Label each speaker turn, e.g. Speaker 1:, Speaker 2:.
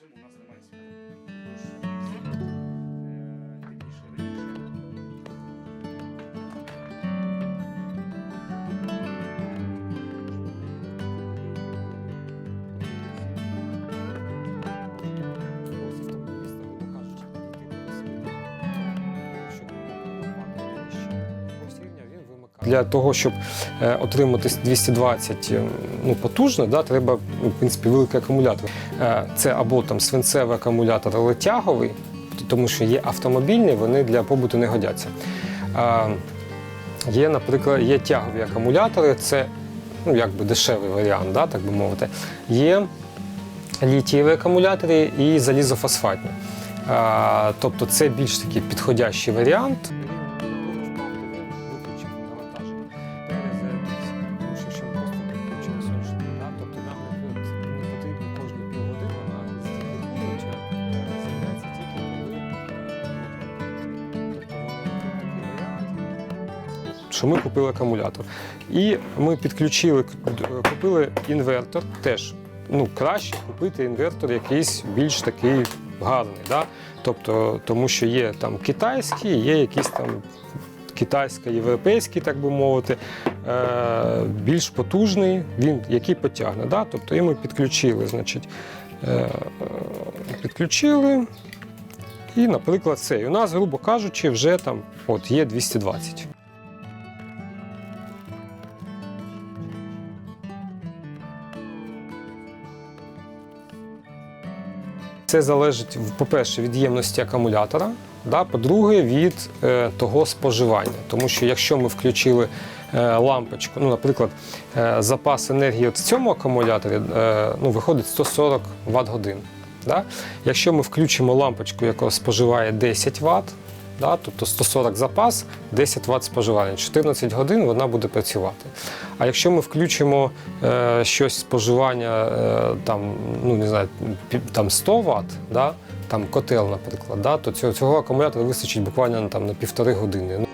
Speaker 1: цьому у нас немає світла.
Speaker 2: Для того, щоб е, отримати 220 е, ну, потужно, да, треба ну, в принципі, великий акумулятор. Е, Це або там свинцевий акумулятор, але тяговий, тому що є автомобільні, вони для побуту не годяться. Є, наприклад, є тягові акумулятори, це ну, якби дешевий варіант, да, так би мовити. Є літієві акумулятори і залізофосфатні. Тобто це більш такий підходящий варіант. Що ми купили акумулятор. І ми підключили, купили інвертор теж. Ну, краще купити інвертор якийсь більш такий гарний. Да? Тобто, тому що є там китайський, є якийсь там китайсько-європейський, так би мовити, е, більш потужний, він який потягне. Да? Тобто, і ми підключили, значить, е, підключили. І, наприклад, цей. У нас, грубо кажучи, вже там от є 220. Це залежить, по-перше, від ємності акумулятора, да, по-друге, від е, того споживання. Тому що якщо ми включили е, лампочку, ну, наприклад, е, запас енергії от в цьому акумуляторі е, ну, виходить 140 Вт годин. Да? Якщо ми включимо лампочку, яка споживає 10 Вт, да, тобто 140 запас, 10 Вт споживання, 14 годин вона буде працювати. А якщо ми включимо е, щось споживання е, там, ну, не знаю, там 100 Вт, да, там котел, наприклад, да, то цього, цього акумулятора вистачить буквально там, на півтори години. Ну,